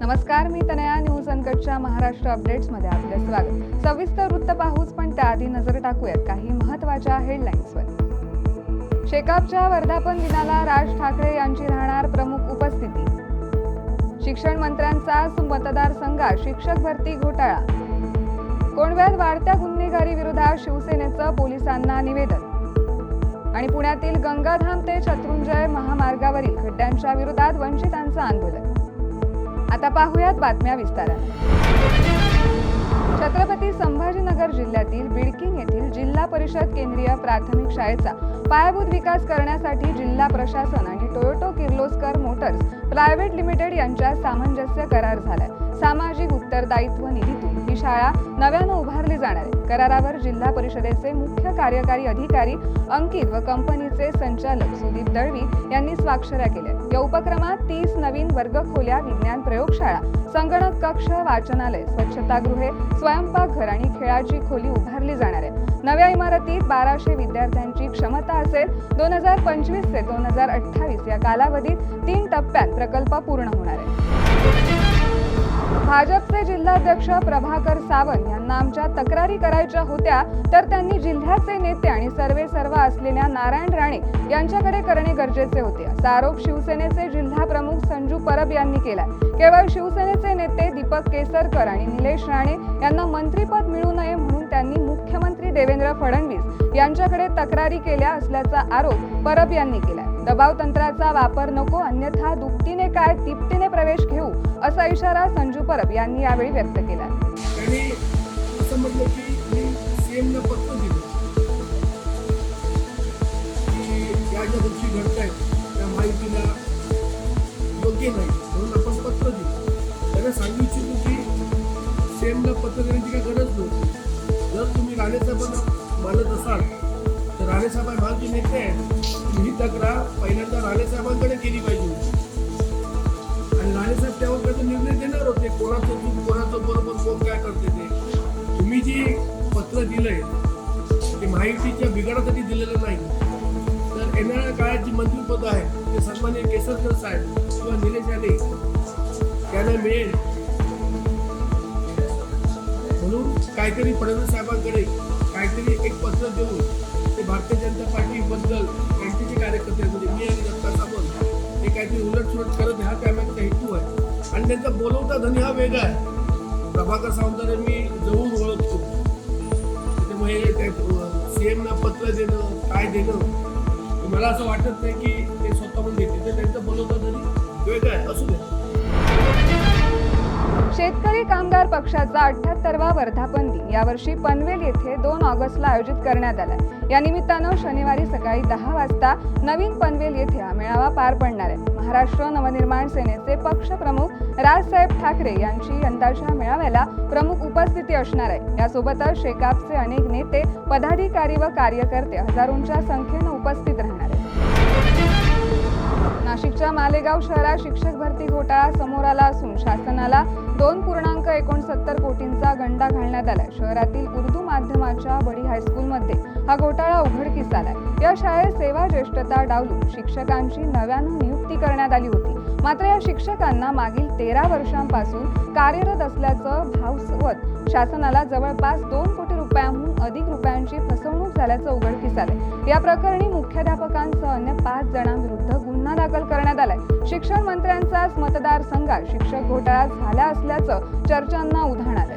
नमस्कार मी तनया. न्यूज अनकटच्या महाराष्ट्र अपडेट्समध्ये आपले स्वागत. सविस्तर वृत्त पाहूच पण त्याआधी नजर टाकूयात. काही महत्त्वाच्या हेडलाईन्सवर शेकापच्या वर्धापन दिनाला राज ठाकरे यांची राहणार प्रमुख उपस्थिती. शिक्षण मंत्र्यांचा मतदारसंघात शिक्षक भरती घोटाळा. कोंडव्यात वाढत्या गुन्हेगारी विरोधात शिवसेनेचं पोलिसांना निवेदन. आणि पुण्यातील गंगाधाम ते शत्रुंजय महामार्गावरील खड्ड्यांच्या विरोधात वंचितांचं आंदोलन. आता पाहूयात बातम्या विस्तारात. छत्रपती संभाजीनगर जिल्ह्यातील बिडकीन येथील जिल्हा परिषद केंद्रीय प्राथमिक शाळेचा पायाभूत विकास करण्यासाठी जिल्हा प्रशासन आणि Toyota Kirloskar Motors Private Limited यांच्यात सामंजस्य करार झालाय. सामाजिक उत्तरदायित्व निधीतून ही शाळा नव्यानं उभारली जाणार आहे. करारावर जिल्हा परिषदेचे मुख्य कार्यकारी अधिकारी अंकित व कंपनीचे संचालक सुदीप दळवी यांनी स्वाक्षऱ्या केल्या. या उपक्रमात तीस नवीन वर्गखोल्या विज्ञान प्रयोगशाळा संगणक कक्ष वाचनालय स्वच्छतागृहे स्वयंपाकघर आणि खेळाची खोली उभारली जाणार आहे नव्या इमारतीत बाराशे विद्यार्थ्यांची क्षमता असेल दोन हजार पंचवीस ते दोन हजार अठ्ठावीस या कालावधीत तीन टप्प्यात प्रकल्प पूर्ण होणार आहे. भाजपचे जिल्हाध्यक्ष प्रभाकर सावंत यांना आमच्या तक्रारी करायच्या होत्या तर त्यांनी जिल्ह्याचे नेते आणि सर्वे सर्वा असलेल्या नारायण राणे यांच्याकडे करणे गरजेचे होते. असा आरोप शिवसेनेचे जिल्हा प्रमुख संजू परब यांनी केला केवळ शिवसेनेचे नेते दीपक केसरकर आणि निलेश राणे यांना मंत्रीपद मिळू नये म्हणून त्यांनी मुख्यमंत्री देवेंद्र फडणवीस यांच्याकडे तक्रारी केल्या असल्याचा आरोप परब यांनी केला दबाव तंत्राचा वापर नको अन्यथा दुपटीने काय तिपटीने प्रवेश घेऊ असा इशारा संजू परब यांनी यावेळी व्यक्त केला. या घडत त्या माहितीला योग्य नाही म्हणून आपण पत्र दिलं. त्यांना सांगू इच्छितो की सेमला पत्र देण्याची काही गरज नव्हती जर तुम्ही राणेसाहेबांना मानत असाल तर राणेसाहेब हा नेते आहेत. ही तक्रार पहिल्यांदा राणेसाहेबांकडे केली पाहिजे. आणि राणेसाहेब त्यावर त्याचा निर्णय देणार होते? कोणाचं चूक कोणाचं बरोबर कोण काय करते ते? तुम्ही जी पत्र दिलंय ते माहितीच्या बिघाडासाठी दिलेलं नाही. तर येणाऱ्या काळात जी मंत्रीपद आहे ते सन्मान्य केसरकर साहेब किंवा निलेश याने त्यांना मिळेल. म्हणून काहीतरी फडणवीस साहेबांकडे काहीतरी एक पत्र देऊन भारतीय जनता पार्टीबद्दल त्यांचे जे कार्यकर्ते म्हणजे मी आणि दत्ता सामंत हे काहीतरी उलटसुलट करत हा त्यामागचा हेतू आहे. आणि त्यांचा बोलवता धनी हा वेगळा आहे. प्रभाकर सावंताला मी जवळ ओळखतो. त्याच्यामुळे सीएमना पत्र देणं काय देणं मला असं वाटत नाही की ते स्वतःहून देते तर त्यांचं बोलवता धनी वेगळा आहे असू दे. शेतकरी कामगार पक्षाचा अठ्याहत्तरवा वर्धापन दिन यावर्षी पनवेल येथे दोन ऑगस्टला आयोजित करण्यात आलाय या निमित्तानं शनिवारी सकाळी दहा वाजता नवीन पनवेल येथे हा मेळावा पार पडणार आहे. महाराष्ट्र नवनिर्माण सेनेचे पक्षप्रमुख राजसाहेब ठाकरे यांची यंदाच्या मेळाव्याला प्रमुख उपस्थिती असणार आहे. यासोबतच शेकापचे अनेक नेते पदाधिकारी व कार्यकर्ते हजारोंच्या संख्येनं उपस्थित राहणार आहेत. नाशिकच्या मालेगाव शहरात शिक्षक भरती घोटाळा समोर आला असून शासनाला दोन पूर्णांक एकोणसत्तर कोटींचा गंडा घालण्यात आलाय. शहरातील उर्दू माध्यमाच्या बडी हायस्कूलमध्ये हा घोटाळा उघडकीस आलाय. या शाळेत सेवा ज्येष्ठता डावलून शिक्षकांची नव्यानं नियुक्ती करण्यात आली होती. मात्र या शिक्षकांना मागील तेरा वर्षांपासून कार्यरत असल्याचं भावसवत शासनाला जवळपास दोन कोटी रुपयांहून अधिक रुपयांची फसवणूक झाल्याचं उघडकीस आलंय या प्रकरणी मुख्याध्यापकांसह अन्य पाच जणांविरुद्ध गुन्हा दाखल करण्यात आलाय. शिक्षण मंत्र्यांचाच मतदारसंघात शिक्षक घोटाळा झाला असल्याचं चर्चांना उधाण आलंय.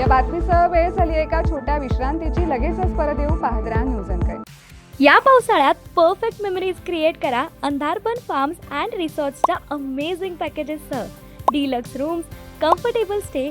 या बातमीसह वेळ झाली एका छोट्या विश्रांतीची. लगेचच परत येऊ पाहत राहा न्यूज अँकर या पावसाळ्यात परफेक्ट मेमरीज क्रिएट करा अंधारबन फार्म्स अँड रिसॉर्ट्सच्या amazing पॅकेजेससह deluxe rooms comfortable stay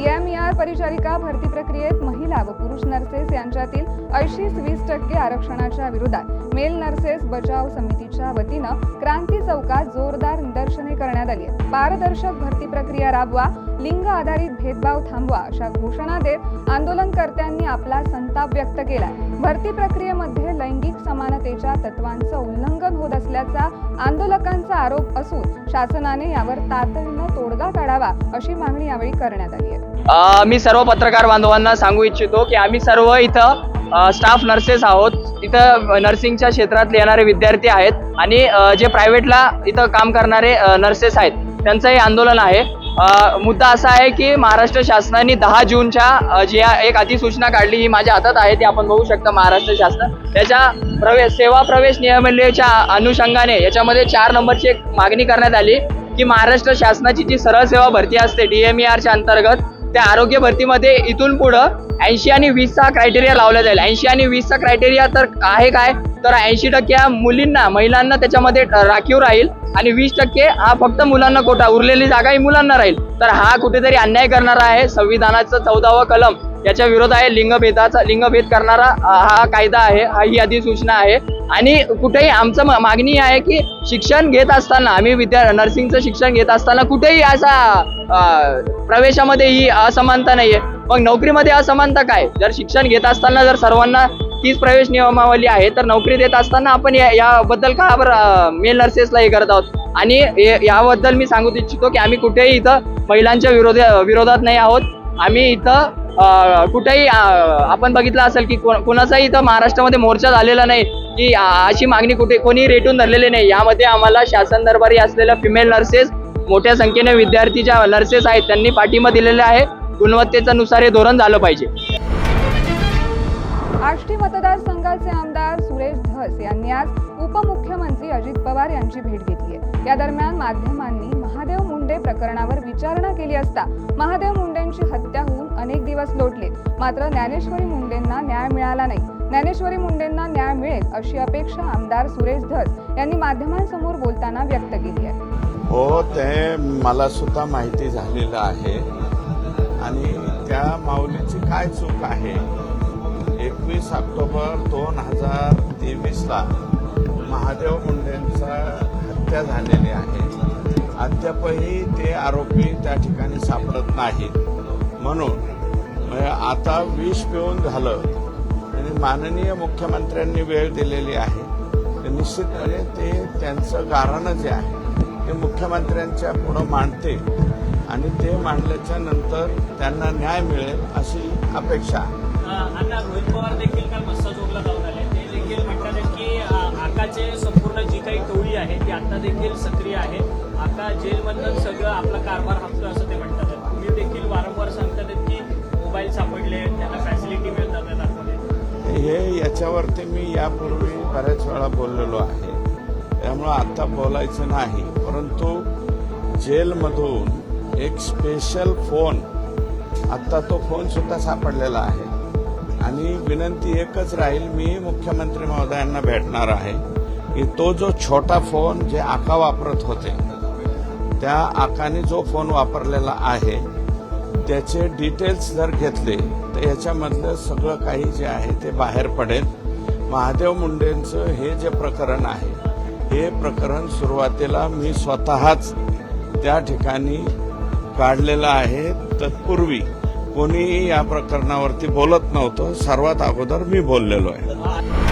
DMER परिचारिका भरती प्रक्रियेत महिला व पुरुष नर्सेस यांच्यातील ऐंशी वीस टक्के आरक्षणाच्या विरोधात मेल नर्सेस बचाव समितीच्या वतीनं क्रांती चौकात जोरदार निदर्शने करण्यात आली आहेत. पारदर्शक भरती प्रक्रिया राबवा लिंग आधारित भेदभाव थांबवा अशा घोषणा देत आंदोलनकर्त्यांनी आपला संताप व्यक्त केला भरती प्रक्रियेमध्ये लैंगिक समानतेच्या तत्वांचं उल्लंघन होत असल्याचा आंदोलकांचा आरोप असून शासनाने यावर तातडीनं तोडगा काढावा अशी मागणी यावेळी करण्यात आली आहे. मी सर्व पत्रकार बांधवांना सांगू इच्छितो की आम्ही सर्व इथं स्टाफ नर्सेस आहोत. इथं नर्सिंगच्या क्षेत्रात येणारे विद्यार्थी आहेत आणि जे प्रायव्हेटला इथं काम करणारे नर्सेस आहेत. त्यांचं हे आंदोलन आहे. मुद्दा असा आहे की महाराष्ट्र शासनाने दहा जूनच्या जी एक अधिसूचना काढली ही माझ्या हातात आहे ती आपण बघू शकता महाराष्ट्र शासन. त्याच्या प्रवेश सेवा प्रवेश नियमलेच्या अनुषंगाने याच्यामध्ये चार नंबरची एक मागणी करण्यात आली की महाराष्ट्र शासनाची जी सरळ सेवा भरती असते डी एम च्या अंतर्गत त्या आरोग्य भरतीमध्ये इथून पुढं ऐंशी आणि वीसचा क्रायटेरिया लावला जाईल. ऐंशी आणि वीसचा क्रायटेरिया तर आहे काय? तर ऐंशी टक्के हा मुलींना महिलांना त्याच्यामध्ये राखीव राहील आणि वीस टक्के हा फक्त मुलांना कोटा उरलेली जागा ही मुलांना राहील. तर हा कुठेतरी अन्याय करणारा आहे. संविधानाचं चौदावं कलम याच्या विरोध आहे. लिंगभेदाचा लिंगभेद करणारा हा कायदा आहे. हा ही अधिसूचना आहे. आणि कुठेही आमचं म- मागणी आहे की शिक्षण घेत असताना आम्ही विद्या नर्सिंगचं शिक्षण घेत असताना कुठेही असा प्रवेशामध्ये ही असमानता नाहीये. मग नोकरीमध्ये असमानता काय? जर शिक्षण घेत असताना जर सर्वांना तीच प्रवेश नियमावली आहे तर नोकरी देत असताना आपण या- याबद्दल का बरं मेल नर्सेसला हे करत आहोत? आणि याबद्दल मी सांगू इच्छितो की आम्ही कुठेही इथं महिलांच्या विरोध विरोधात नाही आहोत. आम्ही इथं कुठेही आपण बघितलं असेल की कोणाचाही इथं महाराष्ट्रामध्ये मोर्चा झालेला नाही. की अशी मागणी कुठे कोणी रेटून धरलेली नाही. यामध्ये आम्हाला शासन दरबारी असलेल्या फिमेल नर्सेस मोठ्या संख्येने विद्यार्थी ज्या नर्सेस आहेत त्यांनी पाठिंबा दिलेला आहे. गुणवत्तेचं नुसार हे धोरण झालं पाहिजे. आष्टी मतदारसंघाचे आमदार सुरेश धस यांनी आज उपमुख्यमंत्री अजित पवार यांची भेट घेतली आहे. या दरम्यान माध्यमांनी महादेव मुंडे प्रकरणावर विचारणा केली असता महादेव मुंडेंची हत्या होऊन अनेक दिवस लोटले. मात्र ज्ञानेश्वरी मुंडेंना न्याय मिळाला नाही. ज्ञानेश्वरी मुंडेंना न्याय मिळेल अशी अपेक्षा आमदार सुरेश धस यांनी माध्यमांसमोर बोलताना व्यक्त केली आहे. हो ते मला सुद्धा माहिती झालेलं आहे. आणि त्या माऊलीची काय चूक आहे? एकवीस ऑक्टोबर दोन हजार तेवीसला महादेव मुंडेंचा हत्या झालेली आहे. अद्यापही ते आरोपी त्या ठिकाणी सापडत नाहीत. म्हणून म्हणजे आता विष पिऊन झालं आणि माननीय मुख्यमंत्र्यांनी वेळ दिलेली आहे निश्चितपणे ते त्यांचं गारणं जे आहे ते मुख्यमंत्र्यांच्या पुढं मांडते आणि ते मांडल्याच्या नंतर त्यांना न्याय मिळेल अशी अपेक्षा आहे. रोहित पवार देखील काल मस्साजोगला जाऊन आले. ते देखील म्हणतात की आकाचे संपूर्ण जी काही टोळी आहे ती आता देखील सक्रिय आहे आका जेलमधनं सगळं आपला कारभार हाकतो असं ते म्हणतात. देखील वारंवार सांगतात की मोबाईल सापडले त्यांना फॅसिलिटी मिळतात हे याच्यावरती मी यापूर्वी बऱ्याच वेळा बोललेलो आहे. त्यामुळं आता बोलायचं नाही. परंतु जेलमधून एक स्पेशल फोन आत्ता तो फोन सुद्धा सापडलेला आहे. आणि विनंती एकच राहील मी मुख्यमंत्री महोदयांना भेटणार आहे की तो जो छोटा फोन जे आका वापरत होते त्या आकाने जो फोन वापरलेला आहे त्याचे डिटेल्स जर घेतले तर याच्यामधलं सगळं काही जे आहे ते बाहेर पडेल. महादेव मुंडेंचं हे जे प्रकरण आहे हे प्रकरण सुरुवातीला मी स्वतःच त्या ठिकाणी काढलेलं आहे. तत्पूर्वी कोणीही या प्रकरणावरती बोलत नव्हतं. सर्वात अगोदर मी बोललेलो आहे.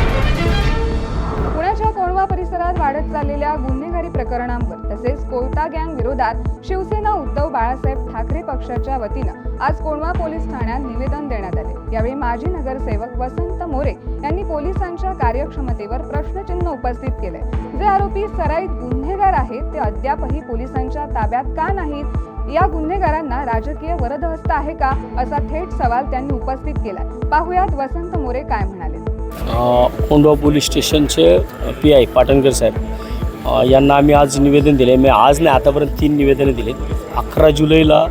वाढत चाललेल्या गुन्हेगारी प्रकरणांवर तसेच कोयता गँग विरोधात शिवसेना उद्धव बाळासाहेब ठाकरे पक्षाच्या वतीनं आज कोळवा पोलीस ठाण्यात निवेदन देण्यात आले. यावेळी माजी नगरसेवक वसंत मोरे यांनी पोलिसांच्या कार्यक्षमतेवर प्रश्नचिन्ह उपस्थित केले जे आरोपी सराईत गुन्हेगार आहेत ते अद्यापही पोलिसांच्या ताब्यात का नाहीत? या गुन्हेगारांना राजकीय वरदहस्त आहे का? असा थेट सवाल त्यांनी उपस्थित केला पाहुयात वसंत मोरे काय म्हणाले. कोंडवा पोलीस स्टेशनचे पी आय पाटणकर साहेब. यांना आम्ही आज निवेदन दिले. मी आज नाही आतापर्यंत तीन निवेदनं दिले अकरा जुलैला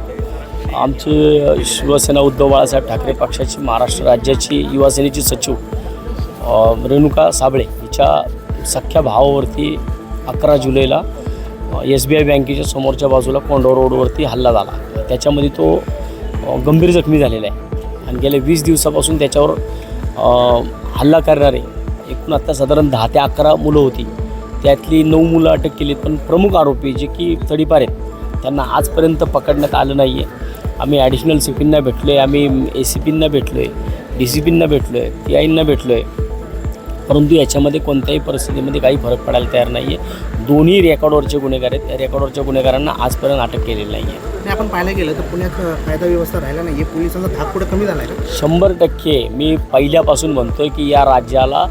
आमचे शिवसेना उद्धव बाळासाहेब ठाकरे पक्षाची महाराष्ट्र राज्याची युवासेनेची सचिव रेणुका साबळे हिच्या सख्या भावावरती अकरा जुलैला एस बी आय बँकेच्या समोरच्या बाजूला कोंडवा रोडवरती हल्ला झाला. त्याच्यामध्ये तो गंभीर जखमी झालेला आहे. आणि गेल्या वीस दिवसापासून त्याच्यावर हल्ला करणारे. एकूण आत्ता साधारण दहा ते अकरा मुलं होती. त्यातली नऊ मुलं अटक केली पण प्रमुख आरोपी जे की तडीपार आहेत त्यांना आजपर्यंत पकडण्यात आलं नाही आहे आम्ही ॲडिशनल सी पींना भेटलो आहे आम्ही ए सी पींना भेटलो आहे डी सी पींना भेटलो आहे पी आयंना भेटलो आहे परंतु याच्यामध्ये कोणत्याही परिस्थितीमध्ये काही फरक पडायला तयार नाही आहे दोन्ही रेकॉर्डवरचे गुन्हेगार आहेत. त्या रेकॉर्डवरच्या गुन्हेगारांना आजपर्यंत अटक केलेली नाही आहे आपण पाहायला गेलं तर पुण्यात कायदा व्यवस्था राहिला नाही आहे पोलिसांचा धाक पुढे कमी झाला आहे. शंभर टक्के मी पहिल्यापासून म्हणतोय की या राज्याला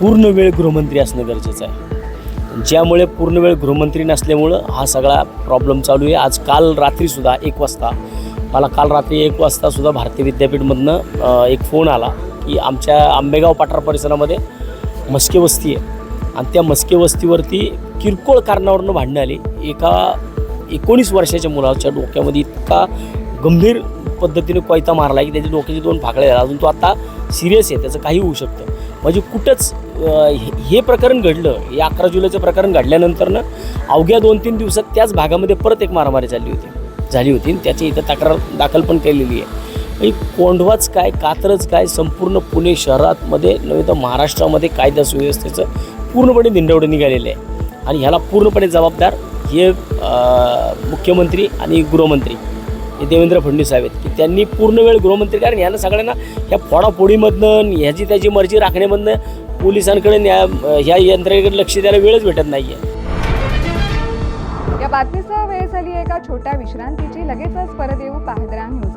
पूर्ण वेळ गृहमंत्री असणं गरजेचं आहे. ज्यामुळे पूर्ण वेळ गृहमंत्री नसल्यामुळं हा सगळा प्रॉब्लेम चालू आहे. आज काल रात्रीसुद्धा एक वाजता मला काल रात्री एक वाजतासुद्धा भारतीय विद्यापीठमधनं एक फोन आला. की आमच्या आंबेगाव पठार परिसरामध्ये मस्के वस्ती आहे. आणि त्या मस्के वस्तीवरती किरकोळ कारणावरनं भांडणं आली. एका एकोणीस वर्षाच्या मुलाच्या डोक्यामध्ये इतका गंभीर पद्धतीने कोयता मारला की त्याच्या डोक्याचे दोन फाकळे झाले. अजून तो आता सिरियस आहे त्याचं काही होऊ शकतं. म्हणजे कुठंच हे- हे प्रकरण घडलं हे अकरा जुलैचं प्रकरण घडल्यानंतरनं अवघ्या दोन तीन दिवसात त्याच भागामध्ये परत एक मारामारी झाली होती. झाली होती आणि त्याची इथं तक्रार दाखल पण केलेली आहे. एक कोंढवाच काय कात्रज काय संपूर्ण पुणे शहरातमध्ये नव्हे तर महाराष्ट्रामध्ये कायदा सुव्यवस्थेचं पूर्णपणे धिंडवडं निघालेलं आहे. आणि ह्याला पूर्णपणे जबाबदार हे मुख्यमंत्री आणि गृहमंत्री हे देवेंद्र फडणवीस आहेत. की त्यांनी पूर्ण वेळ गृहमंत्री कारण ह्यांना सगळ्यांना ह्या फोडाफोडीमधनं ह्याची त्याची मर्जी राखण्यामधनं पोलिसांकडे न्याय ह्या यंत्रणेकडे लक्ष द्यायला वेळच भेटत नाही आहे या बातमीसह वेळ झाली एका छोट्या विश्रांतीची. लगेचच परत येऊ पाहद्रा न्यूज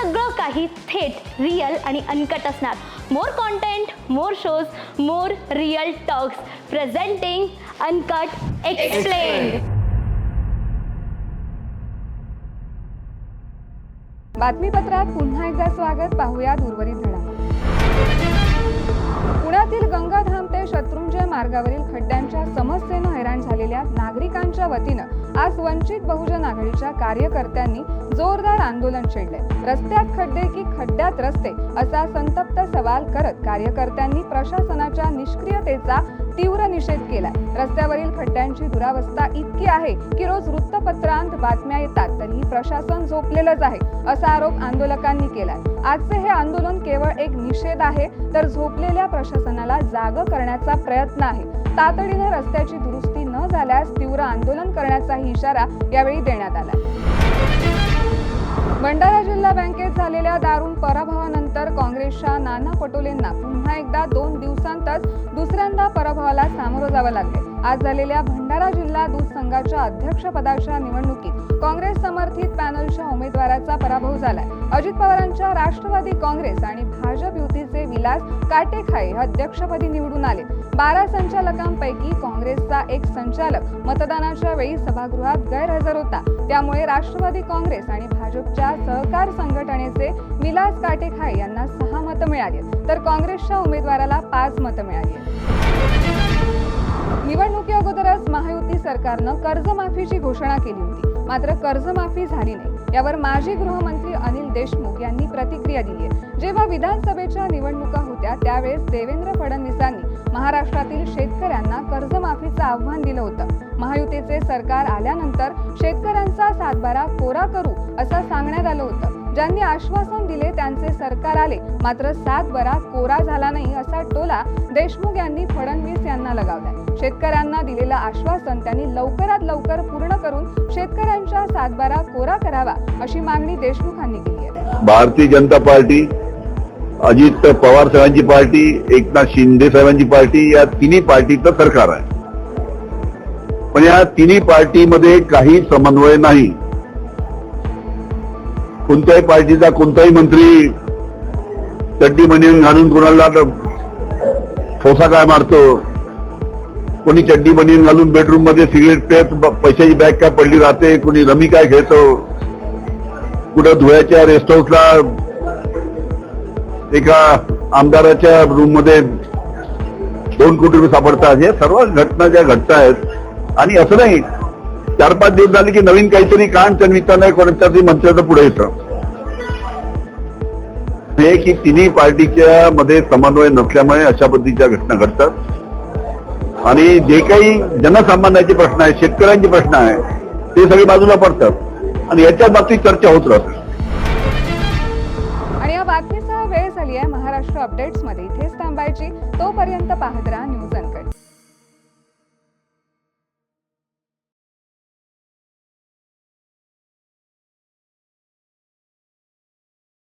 सगळं काही थेट रिअल आणि अनकट असणार. More content more shows more real talks presenting uncut explain बातमीपत्रात पुन्हा एकदा स्वागत पाहूयात उर्वरित धडा. पुण्यातील गंगाधाम ते शत्रुंजय मार्गावरील खड्ड्यांच्या समस्येनं हैराण झालेल्या नागरिकांच्या वतीनं आज वंचित बहुजन आघाडीच्या कार्यकर्त्यांनी जोरदार आंदोलन छेडले. रस्त्यात खड्डे की खड्ड्यात रस्ते असा संतप्त सवाल करत कार्यकर्त्यांनी प्रशासनाच्या निष्क्रियतेचा तीव्र निषेध केला रस्त्यावरील खड्ड्यांची दुरावस्था इतकी आहे की रोज वृत्तपत्रांत बातम्या येतात तरीही प्रशासन झोपलेलंच आहे असा आरोप आंदोलकांनी केलाय. आजचे हे आंदोलन केवळ एक निषेध आहे तर झोपलेल्या प्रशासनाला जाग करण्याचा प्रयत्न आहे. तातडीने रस्त्याची दुरुस्ती झाल्यास तीव्र आंदोलन करण्याचा इशारा यावेळी देण्यात आला. भंडारा जिल्हा बँकेत झालेल्या दारुण पराभवानंतर काँग्रेसच्या नाना पटोलेंना पुन्हा एकदा दोन दिवसांतच दुसऱ्यांदा पराभवाला सामोरं जावं लागले. आज झालेल्या भंडारा जिल्हा दूध संघाच्या अध्यक्षपदाच्या निवडणुकीत काँग्रेस समर्थित पॅनलच्या उमेदवाराचा पराभव झाला अजित पवारांच्या राष्ट्रवादी काँग्रेस आणि भाजप युतीचे विलास काटेखाई हे अध्यक्षपदी निवडून आले. बारा संचालकांपैकी काँग्रेसचा एक संचालक मतदानाच्या वेळी सभागृहात गैरहजर होता. त्यामुळे राष्ट्रवादी काँग्रेस आणि भाजपच्या सहकार संघटनेचे विलास काटेखाई यांना सहा मतं मिळाली तर काँग्रेसच्या उमेदवाराला पाच मतं मिळाली निवडणुकी अगोदरच महायुती सरकारनं कर्जमाफीची घोषणा केली होती. मात्र कर्जमाफी झाली नाही. यावर माजी गृहमंत्री अनिल देशमुख यांनी प्रतिक्रिया दिली आहे. जेव्हा विधानसभेच्या निवडणुका होत्या त्यावेळेस देवेंद्र फडणवीसांनी महाराष्ट्रातील शेतकऱ्यांना आव्हान दिलं होतं. महायुतीचे सरकार आल्यानंतर शेतकऱ्यांचा सातबारा कोरा करू असं सांगण्यात आलं होतं. ज्यांनी आश्वासन दिले त्यांचे सरकार आले. मात्र सातबारा कोरा झाला नाही असा टोला देशमुख यांनी फडणवीस यांना लगावलाय. शेतकऱ्यांना दिलेलं आश्वासन त्यांनी लवकरात लवकर पूर्ण करून शेतकऱ्यांच्या सातबारा कोरा करावा अशी मागणी देशमुखांनी केली आहे. भारतीय जनता पार्टी अजित पवार साहेबांची पार्टी एकनाथ शिंदे साहेबांची पार्टी या तिन्ही पार्टीचं सरकार आहे. पण या तिन्ही पार्टीमध्ये काही समन्वय नाही. कोणत्याही पार्टीचा कोणताही मंत्री चड्डी बनियन घालून कोणाला ठोसा काय मारतो? कोणी चड्डी बनियन घालून बेडरूममध्ये सिगरेट पेत पैशाची बॅग काय पडली राहते? कोणी रमी काय खेळतो कुठं धुळ्याच्या रेस्ट हाऊसला एका आमदाराच्या रूममध्ये दोन कोटी रुपये सापडतात. या सर्व घटना ज्या घटता आहेत आणि असं नाही चार पाच दिवस झाले की नवीन काहीतरी कान नाही कोणाच्या मंत्र्याचं पुढे येतं. हे की तिन्ही पार्टीच्या मध्ये समन्वय नसल्यामुळे अशा पद्धतीच्या घटना घडतात. आणि जे काही जनसामान्याचे प्रश्न आहेत शेतकऱ्यांचे प्रश्न आहेत ते सगळे बाजूला पडतात. आणि याच्या बाबतीत चर्चा होत राहते. आणि या बातमीचा वेळ झाली आहे महाराष्ट्र अपडेट्समध्ये. इथेच थांबायची. तोपर्यंत पाहत राहा न्यूज